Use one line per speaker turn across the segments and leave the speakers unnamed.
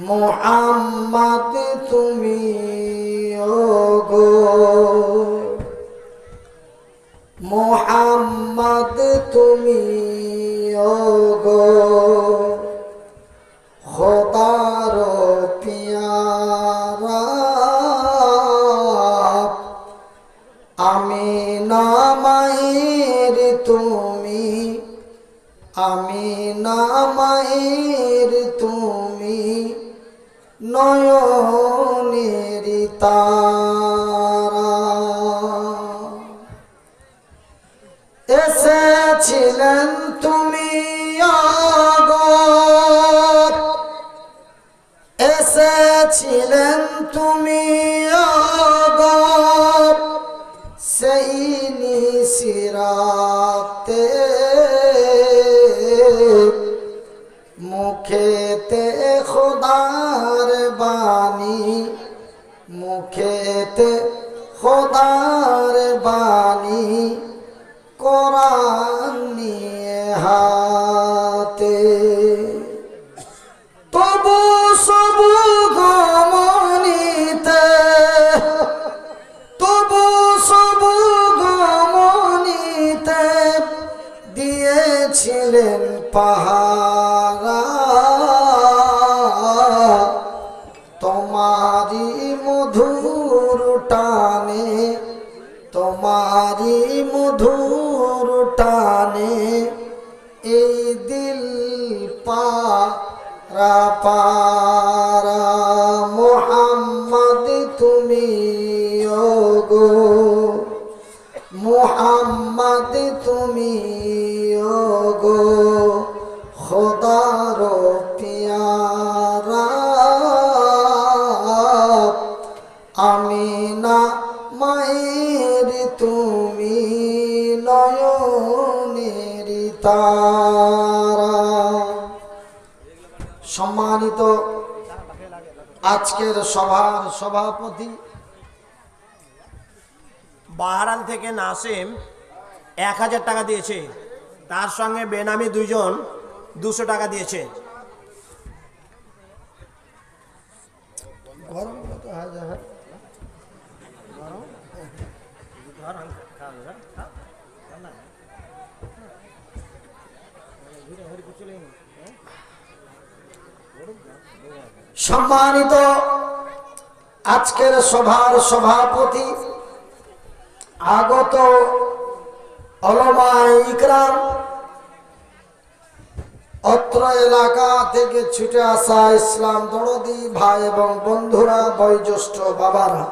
মোহাম্মদ তুমি গো মোহাম্মদ তুমি গো খোদার আমি নামের তুমি নয়নের পাহারা, তোমারি মধুর টানে, তোমারি মধুর টানে, এই দিল পারা পারা মোহাম্মদ তুমি গো। মোহাম্মদ তুমি গো। খোদার পিয়ারা, আমি সম্মানিত আজকের সভার সভাপতি
বাহারাল থেকে নাসিম এক হাজার টাকা দিয়েছে। তার সঙ্গে বেনামি দুইজন দুশো টাকা দিয়েছে।
সম্মানিত আজকের সভার সভাপতি আগত অলমায় ইকরাম অত্র এলাকা থেকে ছুটে আসা ইসলাম দরদি ভাই এবং বন্ধুরা, বয়োজ্যেষ্ঠ বাবারা।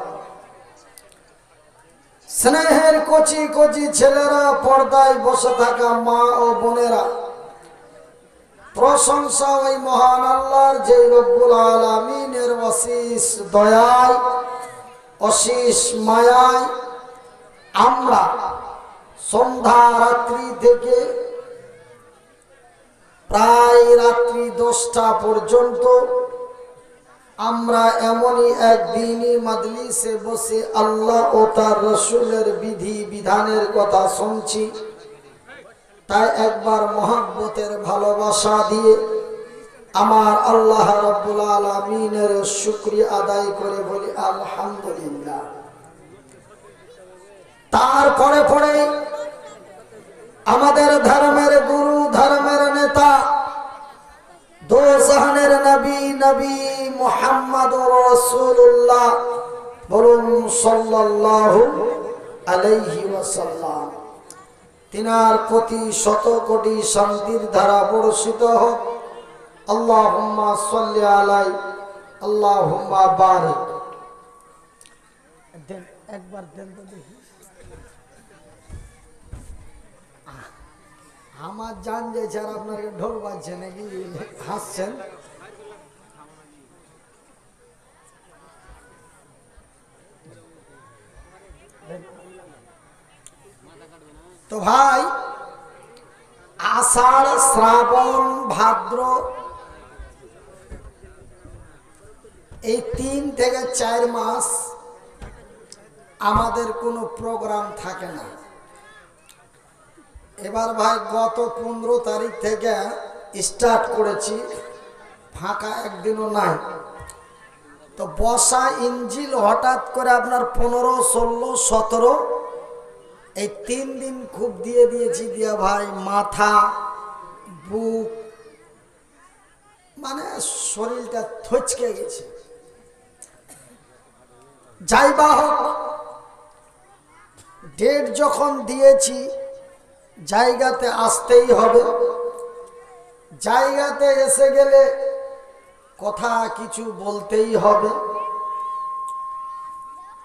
স্নেহের কচি কচি ছেলেরা পর্দায় বসে থাকা মা ও বোনেরা, প্রশংসা ওই মহান আল্লাহর যে রব্বুল আলমিনের অশিস দয়ায় অশিস মায়ায় আমরা সন্ধ্যা রাত্রি থেকে প্রায় রাত্রি দশটা পর্যন্ত আমরা এমনই একদিনই মাজলিসে বসে আল্লাহ ও তার রসুলের বিধি বিধানের কথা শুনছি। তাই একবার মহাব্বতের ভালোবাসা দিয়ে আমার আল্লাহ রব্বুল আলমিনের শুক্রিয়া আদায় করে বলি, আলহামদুলিল্লাহ। তারপরে পরে আমাদের নবী নবী মোহাম্মদ রসুল্লাহ বলুন সাল্লাল্লাহু আলাইহি ওয়াসাল্লাম। তিনার প্রতি শত কোটি শান্তির ধারা বর্ষিত হোক। আল্লাহ হুম্মা সাল্লি আলাই আল্লাহ হুম্মা বারিক একবার দেন তো দেখি। আমার জান যাইছে আর আপনাকে ঢোল বাজছে নাকি, হাসছেন? তো ভাই, আষাঢ়, শ্রাবণ, ভাদ্র, এই তিন থেকে চার মাস আমাদের কোনো প্রোগ্রাম থাকে না। এবার ভাই গত পনেরো তারিখ থেকে স্টার্ট করেছি, ফাঁকা একদিনও নাই। তো বসা ইঞ্জিল হঠাৎ করে আপনার পনেরো, ষোলো, সতেরো এই তিন দিন খুব দিয়ে দিয়েছি দিয়া ভাই, মাথা, বুক মানে শরীরটা থচকে গেছে। যাই বা হোক, ডেট যখন দিয়েছি, জায়গাতে আসতেই হবে। জায়গাতে এসে গেলে কথা কিছু বলতেই হবে।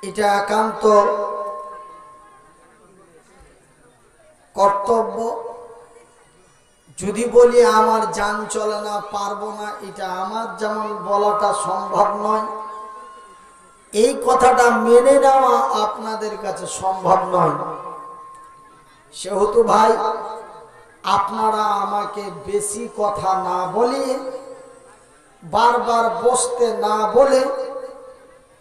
এটা একান্ত কর্তব্য। যদি বলি আমার যান চলে না, পারব না, এটা আমার যেমন বলাটা সম্ভব নয়, এই কথাটা মেনে নেওয়া আপনাদের কাছে সম্ভব নয়। সেহেতু ভাই, আপনারা আমাকে বেশি কথা না বলিয়ে বারবার বসতে না বলে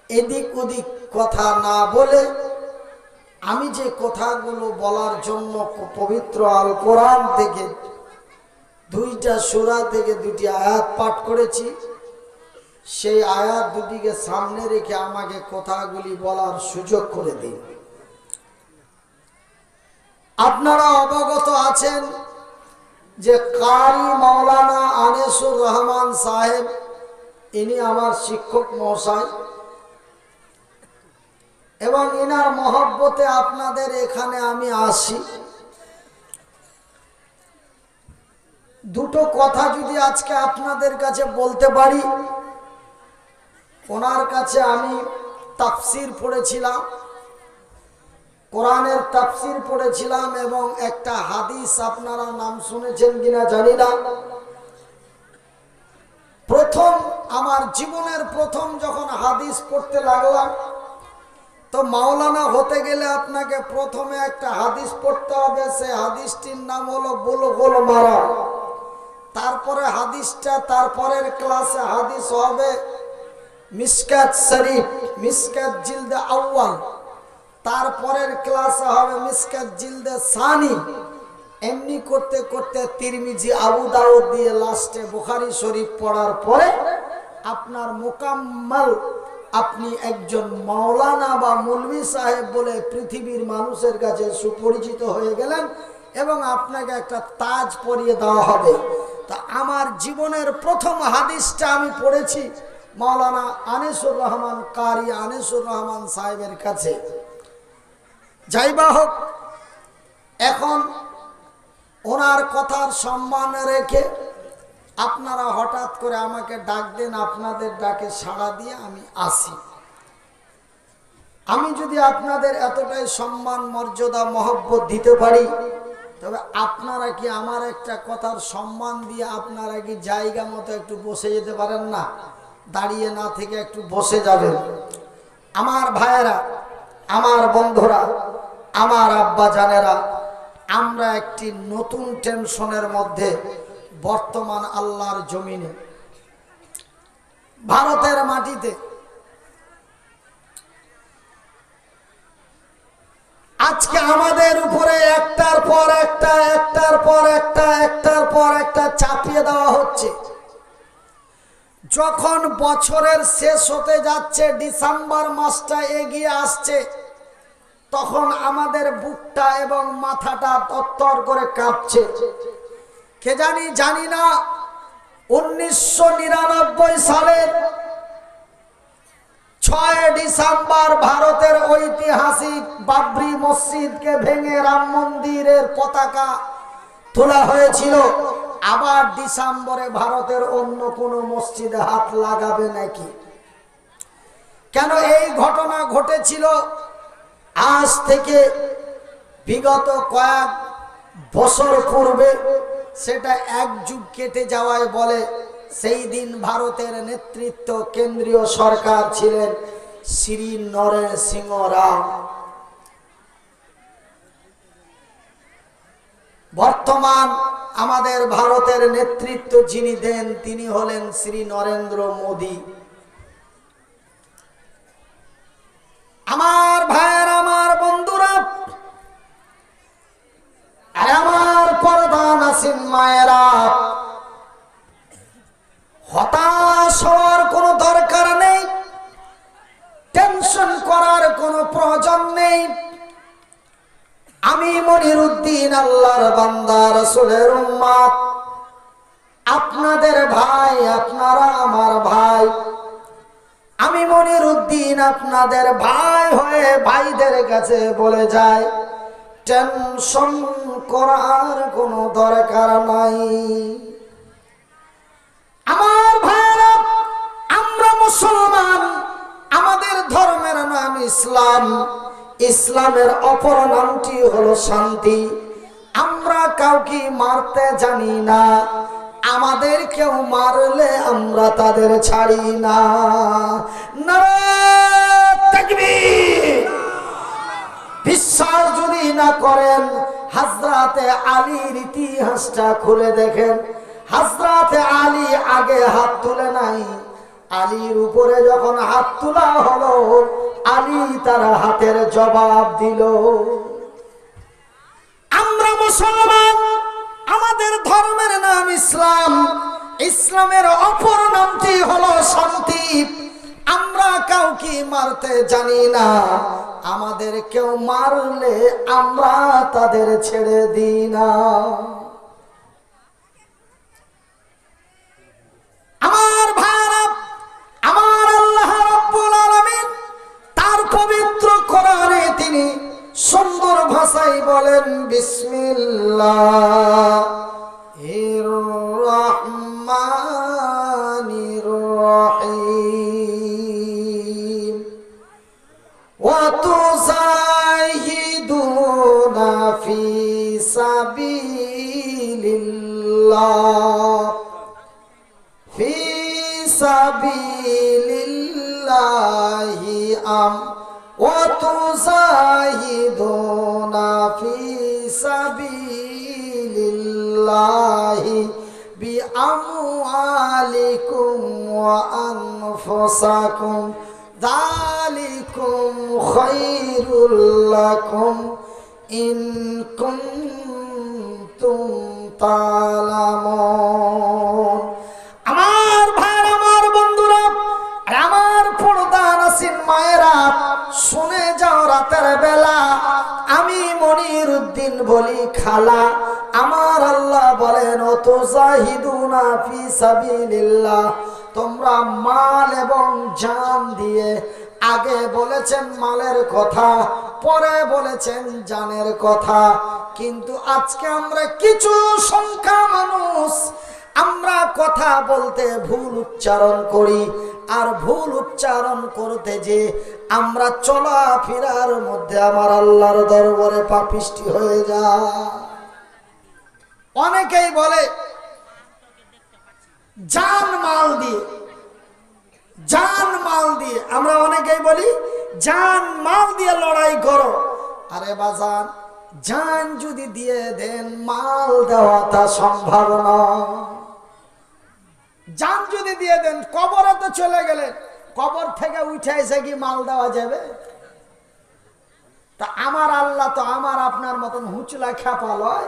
এদিক ওদিক কথা না বলে আমি যে কথাগুলো বলার জন্য পবিত্র আল কোরআন থেকে দুইটা সুরা থেকে দুটি আয়াত পাঠ করেছি, সেই আয়াত দুটিকে সামনে রেখে আমাকে কথাগুলি বলার সুযোগ করে দিন। আপনারা অবগত আছেন যে কারি মাওলানা আনেসুর রহমান সাহেব, ইনি আমার শিক্ষক মহাশয়। এবং ইনার মহব্বতে আপনাদের এখানে আমি আসি। দুটো কথা যদি আজকে আপনাদের কাছে বলতে পারি, ওনার কাছে আমি তাফসির পড়েছিলাম, কোরআনের তাফসির পড়েছিলাম এবং একটা হাদিস আপনারা নাম শুনেছেন কিনা জানি না। প্রথম, আমার জীবনের প্রথম যখন হাদিস পড়তে লাগলাম তো মাওলানা হতে গেলে আপনাকে প্রথমে একটা হাদিস পড়তে হবে। সে হাদিসটির নাম হলো বলো বলো মারা তারপরে হাদিসটা তারপরের ক্লাসে হাদিস হবে মিসকাত শরীফ, মিসকাত জিলদে আউ্য়াল। তারপরের ক্লাসে হবে মিসকাত জিলদে সানি। এমনি করতে করতে তিরমিজি আবু দাউদ দিয়ে লাস্টে বুখারি শরীফ পড়ার পরে আপনার মোকাম্মল আপনি একজন মাওলানা বা মৌলভি সাহেব বলে পৃথিবীর মানুষের কাছে সুপরিচিত হয়ে গেলেন এবং আপনাকে একটা তাজ পরিয়ে দেওয়া হবে। তা আমার জীবনের প্রথম হাদিসটা আমি পড়েছি মাওলানা আনিসুর রহমান কারি আনিসুর রহমান সাহেবের কাছে। যাই বা হোক, এখন ওনার কথার সম্মান রেখে আপনারা হঠাৎ করে আমাকে ডাক দেন, আপনাদের ডাকে সাড়া দিয়ে আমি আসি। আমি যদি আপনাদের এতটাই সম্মান, মর্যাদা, মহব্বত দিতে পারি, তবে আপনারা কি আমার একটা কথার সম্মান দিয়ে আপনারা কি জায়গা মতো একটু বসে যেতে পারেন না? দাঁড়িয়ে না থেকে একটু বসে যাবেন। আমার ভাইয়েরা, আমার বন্ধুরা, আমার আব্বা জানেরা আমরা একটি নতুন টেনশনের মধ্যে বর্তমান আল্লাহর জমিনে। ভারতের মাটিতে আজকে আমাদের উপরে একটার পর একটা, একটার পর একটা, একটার পর একটা চাপিয়ে দেওয়া হচ্ছে। যখন বছরের শেষ হতে যাচ্ছে, ডিসেম্বর মাসটা এগিয়ে আসছে, তখন আমাদের বুকটা এবং মাথাটা তত্তর করে কাঁপছে। কে জানি জানি না। উনিশশো নিরানব্বই সালের ছয় ডিসেম্বর ভারতের ঐতিহাসিক বাবরি মসজিদকে ভেঙে রাম মন্দিরের পতাকা তোলা হয়েছিল। আবার ডিসেম্বরে ভারতের অন্য কোনো মসজিদে হাত লাগাবে নাকি? কেন এই ঘটনা ঘটেছিল? আজ থেকে বিগত কয়েক বছর পূর্বে সেটা এক যুগ কেটে যাওয়ায় বলে, সেই দিন ভারতের নেতৃত্ব কেন্দ্রীয় সরকার ছিলেন শ্রী নরেন সিংহ রাম বর্তমান আমাদের ভারতের নেতৃত্ব যিনি দেন, তিনি হলেন শ্রী নরেন্দ্র মোদী। আপনাদের ভাই হয়ে ভাইদের কাছে বলে যায় টেনশন করার কোনো দরকার নাই। আমার ভাইরা, আমরা মুসলমান, আমাদের ধর্মের নাম ইসলাম। ইসলামের অপর নামটি হলো শান্তি। আমরা কাউকে মারতে জানি না, আমাদের কেউ মারলে আমরা তাদের ছাড়ি না। নারায়ে যদি না করেন, হাজরাতে আলীর ইতিহাসটা খুলে দেখেন। হাজরাতে আলী আগে হাত তুলে নাই। আলীর উপরে যখন হাত তোলা হলো, আলী তার হাতের জবাব দিল, আমরা মুসলমান, আমাদের ধর্মের নাম ইসলাম। ইসলামের অপর নামটি হলো শান্তি আমরা কাউকে মারতে জানি না। আমাদের কেউ মারলে আমরা তাদের ছেড়ে দিই না। আমার ভাইরা আমার আল্লাহ রাব্বুল তার পবিত্র কোরআনে তিনি সুন্দর ভাষায় বলেন, বিসমিল্লাহ। রহমানির রহিম। الله في سبيل الله أم وتزاهدون في سبيل الله بأموالكم وأنفسكم ذلكم خير لكم إن كنتم তালামুন আমার ভাই, আমার বন্ধুরা আমার পর্দান আসিন মায়েরা, শুনে যাও রাতের বেলা। আমি মনির উদ্দিন বলি, খালা, আমার আল্লাহ বলেন অত জাহিদুনা ফি সাবিলিল্লাহ। তোমরা মাল এবং জান দিয়ে আগে বলেছেন মালের কথা পরে বলেছেন জানের কথা, কিন্তু আজকে আমরা কিছু সংখ্যা মানুষ, আমরা কথা বলতে ভুল উচ্চারণ করি, আর ভুল উচ্চারণ করতে যে আমরা চলা চলাফেরার মধ্যে আমার আল্লাহর দরবারে পাপিষ্টি হয়ে যা অনেকেই বলে, জান মাল দিয়ে জান মাল দিয়ে, আমরা অনেকেই বলি, জান মাল দিয়ে লড়াই করো। আরে বাজান, জান যদি দিয়ে দেন, মাল দেওয়াটা সম্ভব নয়। জান যদি দিয়ে দেন, কবরে তো চলে গেলেন, কবর থেকে উঠে এসে কি মাল দেওয়া যাবে? তা আমার আল্লাহ তো আমার আপনার মতন হুঁচলা খ্যাপা লয়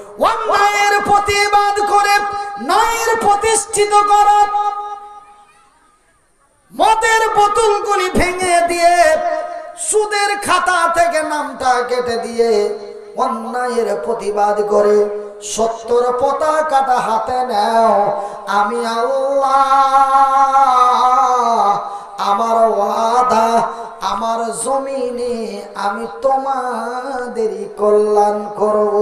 অন্যায়ের প্রতিবাদ করে ন্যায়ের প্রতিষ্ঠিত করো। মদের বোতলগুলি ভেঙে দিয়ে সুদের খাতা থেকে নামটা কেটে দিয়ে অন্যায়ের প্রতিবাদ করে সত্তর পতাকাটা হাতে নাও। আমি আল্লাহ, আমার ওয়াদা, আমার জমিনে আমি তোমাদেরই কল্যাণ করব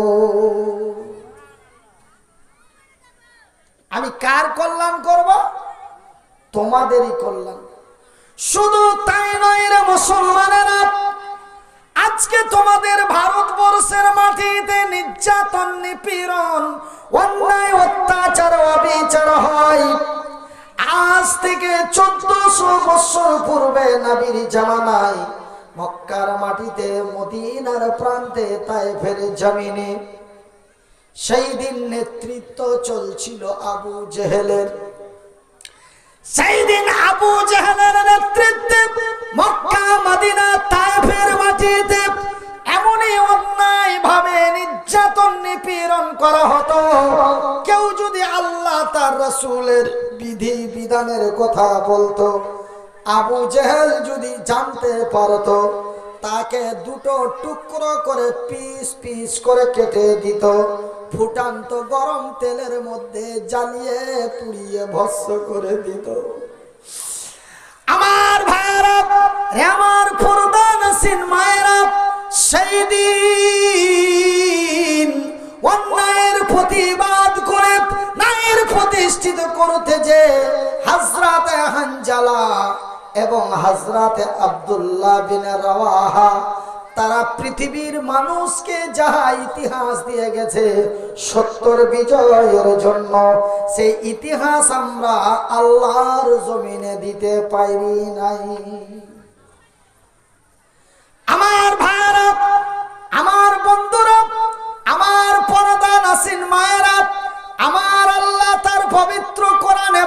আমি কার কল্যাণ করব তোমাদেরই কল্যাণ। শুধু তাই নয় রে মুসলমানেরা আজ আজকে তোমাদের ভারতবর্ষের মাটিতে নির্যাতন, নিপীড়ন, অন্যায়, অত্যাচার অবিচার হয়। আজ থেকে চোদ্দশো বছর পূর্বে নাবির জামানায় মক্কার মাটিতে, মদিনার প্রান্তে তাই ফেরে জমিনে সেই দিন নেতৃত্ব চলছিল আবু জেহেলের। সেই দিন আবু জাহালের নেতৃত্বে মক্কা, মদিনা, তাইফের মাটিতে এমনই অন্যায় ভাবে নির্যাতন, নিপীড়ন করা হতো। কেউ যদি আল্লাহ তার রসুলের বিধি, বিধানের কথা বলতো, আবু জেহেল যদি জানতে পারতো তাকে দুটো টুকরো করে পিস পিস করে কেটে দিত। ফুটান্ত গরম তেলের মধ্যে জ্বালিয়ে পুড়িয়ে ভস্য করে দিত। আমার ভাইয়েরা রে আমার প্রধান সিন মায়েরা, সেই দিন অন্যায়ের প্রতিবাদ করে, ন্যায়ের প্রতিষ্ঠিত করতে যে হাজরাতে হানজালা এবং হাজরাতে আব্দুল্লাহ বিন রাওয়াহা, তারা পৃথিবীর মানুষকে যাহা ইতিহাস দিয়ে গেছে সত্তর বিজয়ের জন্য, সেই ইতিহাস আমরা আল্লাহর জমিনে দিতে পারি নাই। আমার ভাইরা, আমার বন্ধুরা, আমার পরদা নাসিন মায়েরা, আমার আল্লাহ তার পবিত্র কোরআনে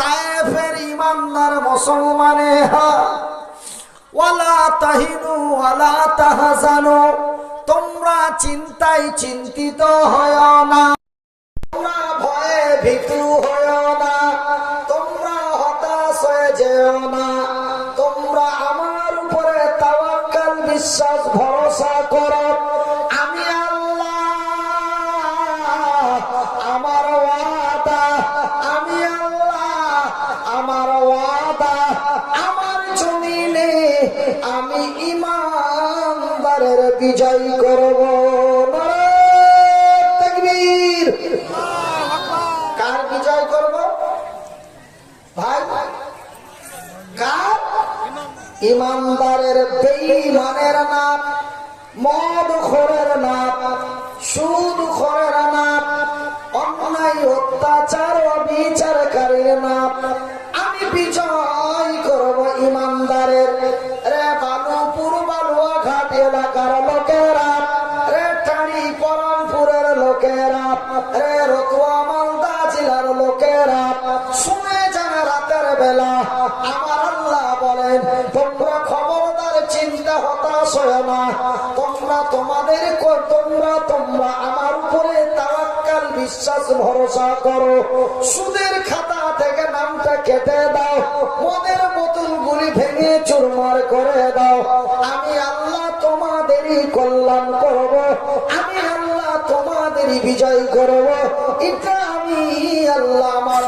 তায়েফের ইমানদার মুসলমানেরা ওয়ালা তাহিনু ওয়ালা তাহজানু, তোমরা চিন্তায় চিন্তিত হয় না। তোমরা ভয়ে ভীতু হয় বিজয় করব। ইমানদারের নাম মদ খোরের নাম সুদ খোরের নাম, অন্যায় অত্যাচার অবিচারকারীর নাম। আমি বিজয় করব ইমানদারের আমার আল্লাহ বলেন, তোমরা খবরদার, চিন্তা, হতাশ হয় না। তোমরা তোমাদের তোমরা তোমরা আমার উপরে তাওয়াক্কাল, বিশ্বাস, ভরসা করো। সুদের খাতা থেকে নামটা কেটে দাও। মদের বোতল গুলি ভেঙে চুরমার করে দাও। আমি আল্লাহ তোমাদেরই কল্যাণ করব। আমি আল্লাহ তোমাদেরই বিজয় করব। এটা আমি আল্লাহ আমার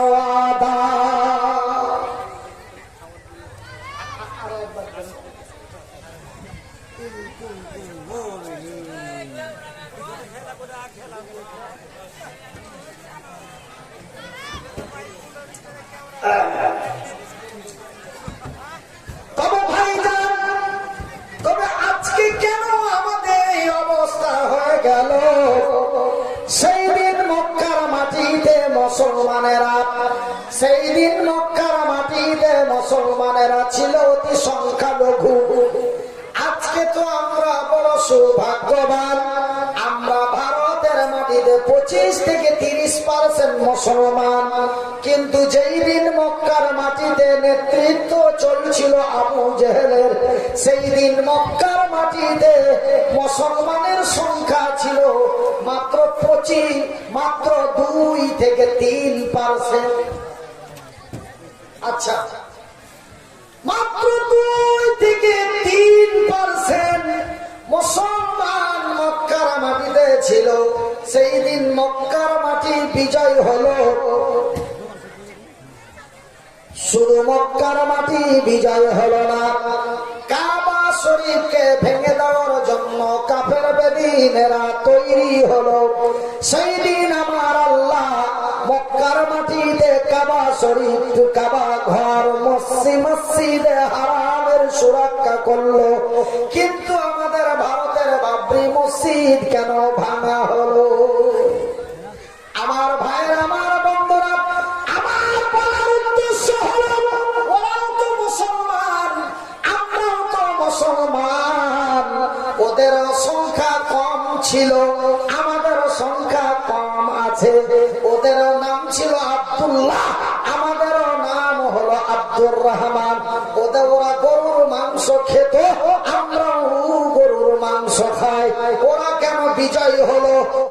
পঁচিশ থেকে তিরিশ পার্সেন্ট মুসলমান। কিন্তু যেই দিন মক্কার মাটিতে নেতৃত্ব চলছিল আবু জেহেলের, সেই দিন মক্কার মাটিতে মুসলমানের সংখ্যা ছিল মাত্র পঁচিশ, মাত্র দুই থেকে তিন পার্সেন্ট। আচ্ছা মাত্র দুই থেকে তিন পার্সেন্ট মুসলমান মক্কার মাটিতে ছিল সেই দিন মক্কার মাটি বিজয় হলো। শুধু মক্কার মাটি বিজয় হলো না, কাবা শরীফকে ভেঙে দেওয়ার জন্য কাফের বেদিনেরা তৈরি হলো। সেই দিন আমার আল্লাহ মক্কার মাটিতে কাবা শরীফ, কাবা ঘর, মসজিদ, মসজিদে হারামের সুরক্ষা করল। কিন্তু মসজিদ কেন?